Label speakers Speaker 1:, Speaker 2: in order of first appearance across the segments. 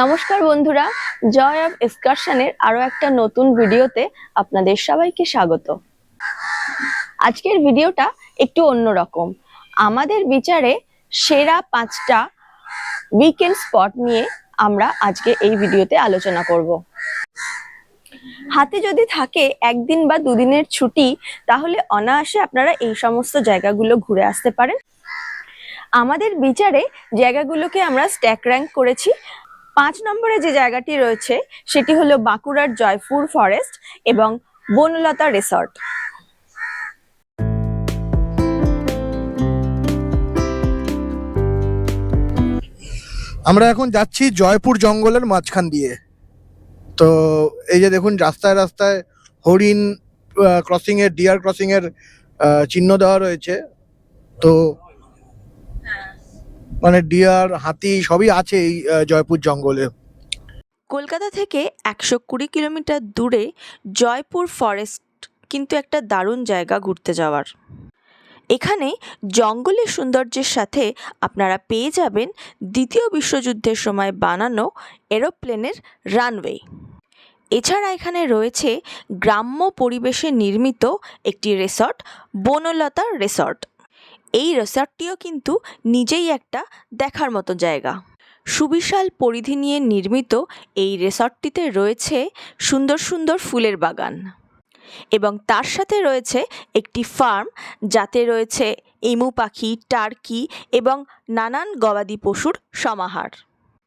Speaker 1: নমস্কার বন্ধুরা, joy of এক্সকারশনের আরও একটা নতুন ভিডিওতে আপনাদের সবাইকে স্বাগত। আজকের ভিডিওটা একটু অন্যরকম। আমাদের বিচারে সেরা পাঁচটা উইকেন্ড স্পট নিয়ে আমরা আজকে এই ভিডিওতে আলোচনা করব। হাতে যদি থাকে একদিন বা দুদিনের ছুটি, তাহলে অনায়াসে আপনারা এই সমস্ত জায়গাগুলো ঘুরে আসতে পারেন। আমাদের বিচারে জায়গাগুলোকে আমরা স্ট্যাক র্যাঙ্ক করেছি। পাঁচ নম্বরে যে জায়গাটি রয়েছে, সেটি হলো বাঁকুড়ার জয়পুর ফরেস্ট এবং বনলতা রিসর্ট
Speaker 2: আমরা এখন যাচ্ছি জয়পুর জঙ্গলের মাঝখান দিয়ে। তো এই যে দেখুন, রাস্তায় রাস্তায় হরিণ ক্রসিং এর ডিয়ার ক্রসিং এর চিহ্ন দেওয়া রয়েছে। তো মানে ডিয়ার, হাতি সবই আছে এই জয়পুর জঙ্গলে।
Speaker 3: কলকাতা থেকে একশো কুড়ি কিলোমিটার দূরে জয়পুর ফরেস্ট কিন্তু একটা দারুণ জায়গা ঘুরতে যাওয়ার। এখানে জঙ্গলের সৌন্দর্যের সাথে আপনারা পেয়ে যাবেন দ্বিতীয় বিশ্বযুদ্ধের সময় বানানো এরোপ্লেনের রানওয়ে। এছাড়া এখানে রয়েছে গ্রাম্য পরিবেশে নির্মিত একটি রিসর্ট, বনলতা রিসর্ট। এই রিসর্টটিও কিন্তু নিজেই একটা দেখার মতো জায়গা। সুবিশাল পরিধি নিয়ে নির্মিত এই রেসর্টটিতে রয়েছে সুন্দর সুন্দর ফুলের বাগান এবং তার সাথে রয়েছে একটি ফার্ম যাতে রয়েছে এমু পাখি টার্কি এবং নানান গবাদি পশুর সমাহার।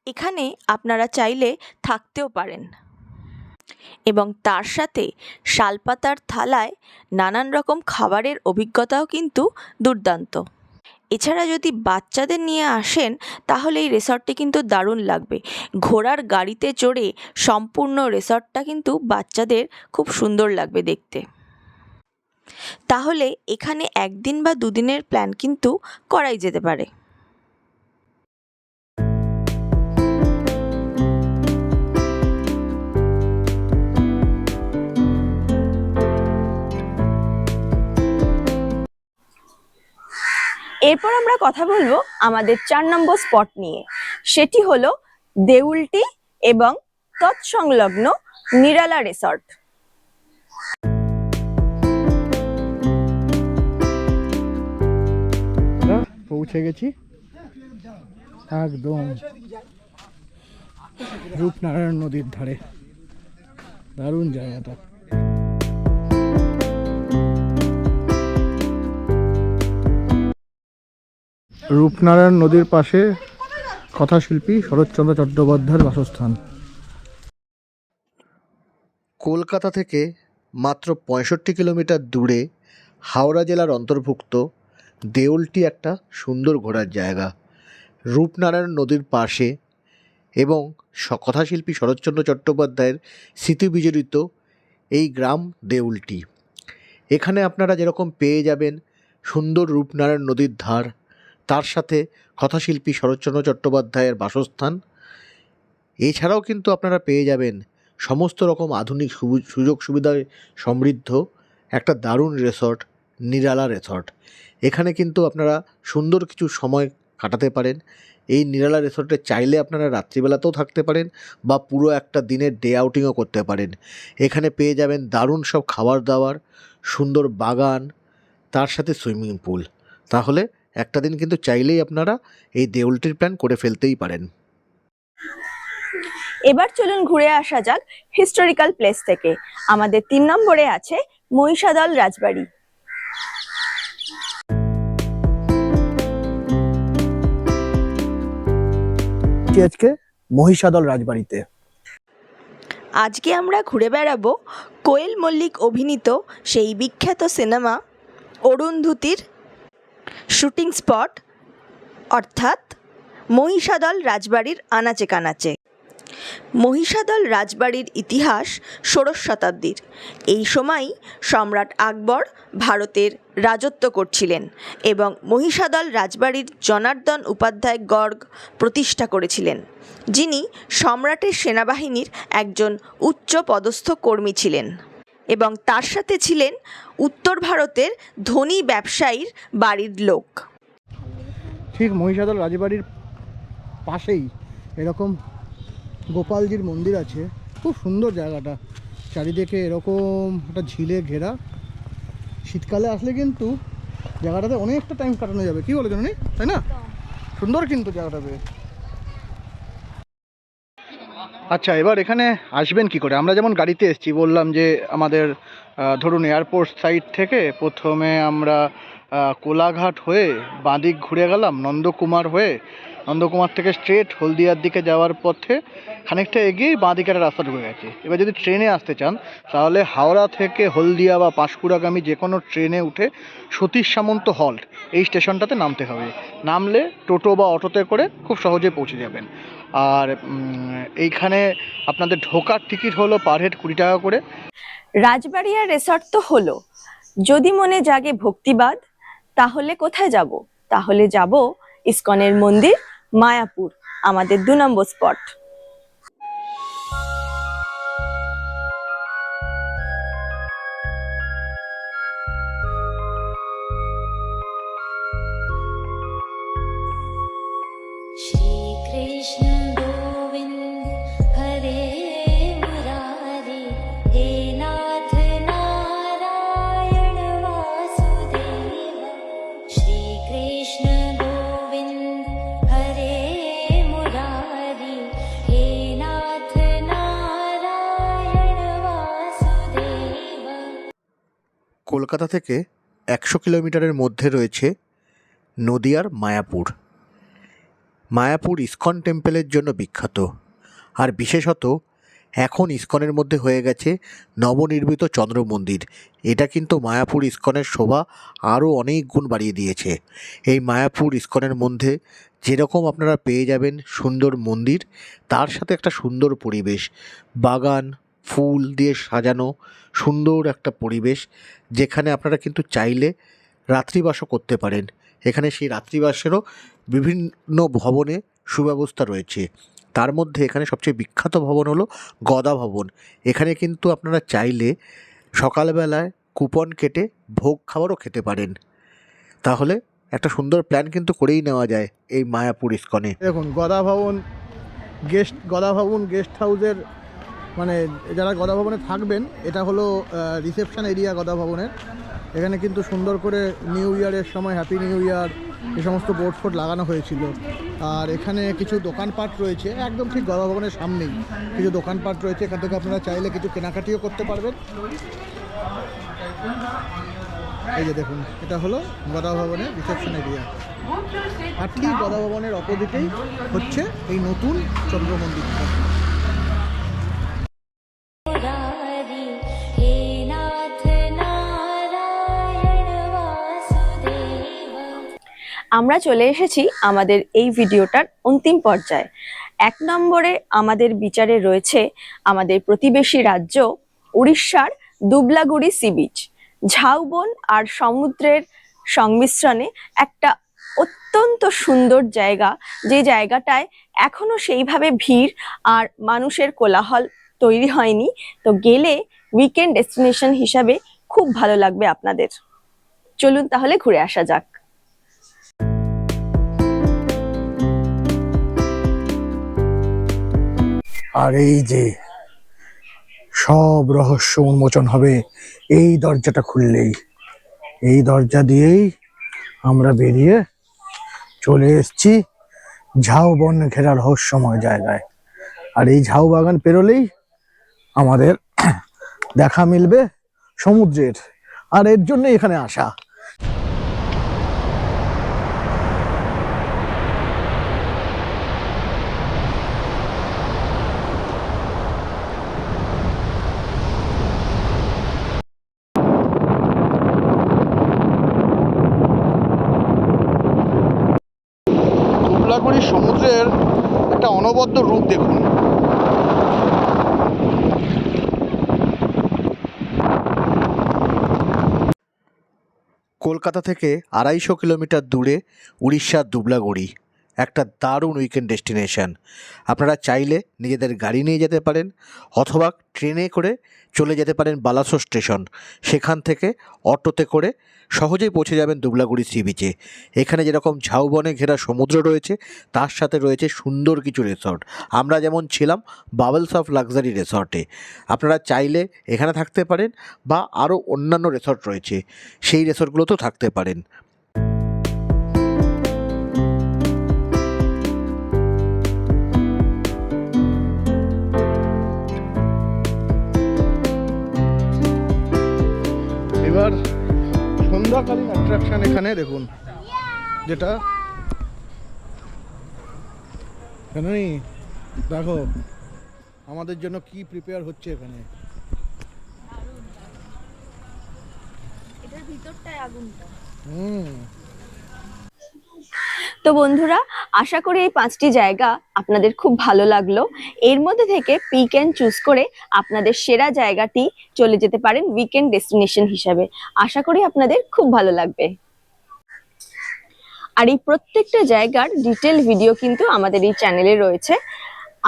Speaker 3: এখানে আপনারা চাইলে থাকতেও পারেন। এবং তার সাথে শালপাতার থালায় নানান রকম খাবারের অভিজ্ঞতাও কিন্তু দুর্দান্ত। এছাড়া যদি বাচ্চাদের নিয়ে আসেন, তাহলে এই রেসর্টটি কিন্তু দারুণ লাগবে। ঘোড়ার গাড়িতে চড়ে সম্পূর্ণ রেসর্টটা কিন্তু বাচ্চাদের খুব সুন্দর লাগবে দেখতে। তাহলে এখানে একদিন বা দুদিনের প্ল্যান কিন্তু করাই যেতে পারে।
Speaker 1: এরপর আমরা কথা বলব আমাদের চার নম্বর স্পট নিয়ে। সেটি হলো দেউলটি এবং তৎসংলগ্ন নিরালা রিসর্ট
Speaker 2: পৌঁছে গেছি। একদম রূপনারায়ণ নদীর ধারে। দারুণ জায়গাটা। রূপনারায়ণ নদীর পাশে কথাশিল্পী শরৎচন্দ্র চট্টোপাধ্যায়ের বাসস্থান।
Speaker 4: কলকাতা থেকে মাত্র পঁয়ষট্টি কিলোমিটার দূরে হাওড়া জেলার অন্তর্ভুক্ত দেউলটি একটা সুন্দর ঘোরার জায়গা। রূপনারায়ণ নদীর পাশে এবং কথাশিল্পী শরৎচন্দ্র চট্টোপাধ্যায়ের স্মৃতি বিজড়িত এই গ্রাম দেউলটি। এখানে আপনারা যেরকম পেয়ে যাবেন সুন্দর রূপনারায়ণ নদীর ধার তার সাথে কথাশিল্পী শরৎচন্দ্র চট্টোপাধ্যায়ের বাসস্থান। এছাড়াও কিন্তু আপনারা পেয়ে যাবেন সমস্ত রকম আধুনিক সুযোগ সুবিধায় সমৃদ্ধ একটা দারুণ রেসর্ট, নিরালা রেসর্ট। এখানে কিন্তু আপনারা সুন্দর কিছু সময় কাটাতে পারেন। এই নিরালা রেসর্টে চাইলে আপনারা রাত্রিবেলাতেও থাকতে পারেন বা পুরো একটা দিনের ডে আউটিংও করতে পারেন। এখানে পেয়ে যাবেন দারুণ সব খাবার দাবার, সুন্দর বাগান, তার সাথে সুইমিং পুল তাহলে একটা দিন কিন্তু চাইলেই আপনারা এই দেউলটির প্ল্যান করে ফেলতেই পারেন।
Speaker 1: এবার চলুন ঘুরে আসা যাক হিস্টোরিক্যাল প্লেস থেকে। আমাদের তিন নম্বরে আছে মহিষাদল রাজবাড়ি।
Speaker 2: আজকে? মহিষাদল রাজবাড়িতে।
Speaker 3: আজকে আমরা ঘুরে বেড়াবো কোয়েল মল্লিক অভিনীত সেই বিখ্যাত সিনেমা অরুন্ধতির শুটিং স্পট, অর্থাৎ মহিষাদল রাজবাড়ির আনাচে কানাচে। মহিষাদল রাজবাড়ির ইতিহাস ষোড়শ শতাব্দীর। এই সময়ই সম্রাট আকবর ভারতের রাজত্ব করছিলেন এবং মহিষাদল রাজবাড়ির জনার্দন উপাধ্যায় গর্গ প্রতিষ্ঠা করেছিলেন, যিনি সম্রাটের সেনাবাহিনীর একজন উচ্চ পদস্থ কর্মী ছিলেন। এবং তার সাথে ছিলেন উত্তর ভারতের ধনী ব্যবসায়ীর বাড়ির লোক।
Speaker 2: ঠিক মহিষাদল রাজবাড়ির পাশেই এরকম গোপালজির মন্দির আছে। খুব সুন্দর জায়গাটা। চারিদিকে এরকম একটা ঝিলে ঘেরা। শীতকালে আসলে কিন্তু জায়গাটাতে অনেকটা টাইম কাটানো যাবে। কি বলে জানি তাই না? সুন্দর কিন্তু জায়গাটা বেশ। আচ্ছা এবার এখানে আসবেন কি করে? আমরা যেমন গাড়িতে এসেছি, বললাম যে আমাদের ধরুন এয়ারপোর্ট সাইড থেকে প্রথমে আমরা কোলাঘাট হয়ে বাঁদিক ঘুরে গেলাম, নন্দকুমার হয়ে। নন্দকুমার থেকে স্ট্রেট হলদিয়ার দিকে যাওয়ার পথে খানিকটা এগিয়েই বাঁদিকে একটা রাস্তা ঢুকে গেছে। এবার যদি ট্রেনে আসতে চান, তাহলে হাওড়া থেকে হলদিয়া বা পাঁশকুড়াগামী যে কোনো ট্রেনে উঠে সতীশ সামন্ত হল্ট, এই স্টেশনটাতে নামতে হবে। নামলে টোটো বা অটোতে করে খুব সহজে পৌঁছে যাবেন। আর এইখানে আপনাদের ঢোকার টিকিট হলো পার হেড কুড়ি টাকা করে।
Speaker 1: রাজবাড়িয়া রেসর্ট তো হলো। যদি মনে জাগে ভক্তিবাদ, তাহলে কোথায় যাব? তাহলে যাব ইস্কনের মন্দির মায়াপুর, আমাদের দু নম্বর স্পট
Speaker 4: কলকাতা থেকে একশো কিলোমিটারের মধ্যে রয়েছে নদিয়ার মায়াপুর। মায়াপুর ইস্কন টেম্পেলের জন্য বিখ্যাত। আর বিশেষত এখন ইস্কনের মধ্যে হয়ে গেছে নবনির্মিত চন্দ্র মন্দির এটা কিন্তু মায়াপুর ইস্কনের শোভা আরও অনেক গুণ বাড়িয়ে দিয়েছে। এই মায়াপুর ইস্কনের মধ্যে যেরকম আপনারা পেয়ে যাবেন সুন্দর মন্দির, তার সাথে একটা সুন্দর পরিবেশ, বাগান ফুল দিয়ে সাজানো, সুন্দর একটা পরিবেশ, যেখানে আপনারা কিন্তু চাইলে রাত্রিবাসও করতে পারেন। এখানে সেই রাত্রিবাসেরও বিভিন্ন ভবনে সুব্যবস্থা রয়েছে। তার মধ্যে এখানে সবচেয়ে বিখ্যাত ভবন হলো গদা ভবন। এখানে কিন্তু আপনারা চাইলে সকালবেলায় কুপন কেটে ভোগ খাবারও খেতে পারেন। তাহলে একটা সুন্দর প্ল্যান কিন্তু করেই নেওয়া যায় এই মায়াপুর ইস্কনে।
Speaker 2: দেখুন, গদা ভবন গেস্ট, গদা ভবন গেস্ট হাউসের মানে যারা গদা ভবনে থাকবেন, এটা হলো রিসেপশন এরিয়া গদা ভবনের এখানে কিন্তু সুন্দর করে নিউ ইয়ারের সময় হ্যাপি নিউ ইয়ার এই সমস্ত বোর্ড ফোর্ড লাগানো হয়েছিল। আর এখানে কিছু দোকানপাট রয়েছে, একদম ঠিক গদা ভবনের সামনেই। কিছু দোকানপাট রয়েছে, এখান থেকে আপনারা চাইলে কিছু কেনাকাটিও করতে পারবেন। এই যে দেখুন, এটা হলো গদা ভবনের রিসেপশন এরিয়া আর ঠিক গদা ভবনের অপোজিটেই হচ্ছে এই নতুন চন্দ্র মন্দিরটা
Speaker 1: আমরা চলে এসেছি আমাদের এই ভিডিওটার অন্তিম পর্যায়ে। এক নম্বরে আমাদের বিচারে রয়েছে আমাদের প্রতিবেশী রাজ্য উড়িষ্যার দুবলাগুড়ি সি বিচ। ঝাউবন আর সমুদ্রের সংমিশ্রণে একটা অত্যন্ত সুন্দর জায়গা, যে জায়গাটায় এখনও সেইভাবে ভিড় আর মানুষের কোলাহল তৈরি হয়নি। তো গেলে উইকেন্ড ডেস্টিনেশন হিসাবে খুব ভালো লাগবে আপনাদের। চলুন তাহলে ঘুরে আসা যাক।
Speaker 2: আর এই যে সব রহস্য উন্মোচন হবে, এই দরজাটা খুললেই। এই দরজা দিয়েই আমরা বেরিয়ে চলে এসেছি ঝাউবন ঘেরা রহস্যময় জায়গায়। আর এই ঝাউ বাগান পেরোলেই আমাদের দেখা মিলবে সমুদ্রের। আর এর জন্য এখানে আসা। দুবলাগুড়ি সমুদ্রের একটা অনবদ্য রূপ দেখুন।
Speaker 4: কলকাতা থেকে আড়াইশো কিলোমিটার দূরে উড়িষ্যার দুবলাগড়ি। একটা দারুণ উইকেন্ড ডেস্টিনেশন আপনারা চাইলে নিজেদের গাড়ি নিয়ে যেতে পারেন অথবা ট্রেনে করে চলে যেতে পারেন বালাসোর স্টেশন। সেখান থেকে অটোতে করে সহজেই পৌঁছে যাবেন দুবলাগুড়ি সি বিচে এখানে যেরকম ঝাউবনে ঘেরা সমুদ্র রয়েছে, তার সাথে রয়েছে সুন্দর কিছু রিসর্ট আমরা যেমন ছিলাম বাবলস অফ লাক্সারি রিসর্টে আপনারা চাইলে এখানে থাকতে পারেন বা আরও অন্যান্য রিসর্ট রয়েছে। সেই রিসর্টগুলোতেও থাকতে পারেন।
Speaker 2: এবার সন্ধ্যাকালীন অ্যাট্রাকশন এখানে দেখুন যেটা এখানে দেখো আমাদের জন্য কি প্রিপেয়ার হচ্ছে এখানে?
Speaker 1: এটার ভিতরটায় আগুনটা।
Speaker 2: হুম।
Speaker 1: তো বন্ধুরা, আশা করি এই পাঁচটি জায়গা আপনাদের খুব ভালো লাগল। এর মধ্যে থেকে পিক অ্যান্ড চুজ করে আপনাদের সেরা জায়গাটি চলে যেতে পারেন উইকেন্ড ডেস্টিনেশন হিসাবে। আশা করি আপনাদের খুব ভালো লাগবে। আর এই প্রত্যেকটা জায়গার ডিটেল ভিডিও কিন্তু আমাদের এই চ্যানেলে রয়েছে।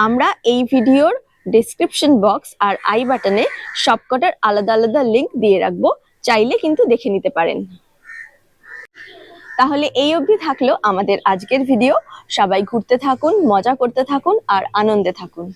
Speaker 1: আমরা এই ভিডিওর ডেসক্রিপশন বক্স আর আই বাটনে সবকটার আলাদা আলাদা লিংক দিয়ে রাখব। চাইলে কিন্তু দেখে নিতে পারেন। তাহলে এই অবধি থাকল আমাদের আজকের ভিডিও সবাই ঘুরতে থাকুন, মজা করতে থাকুন, আর আনন্দে থাকুন।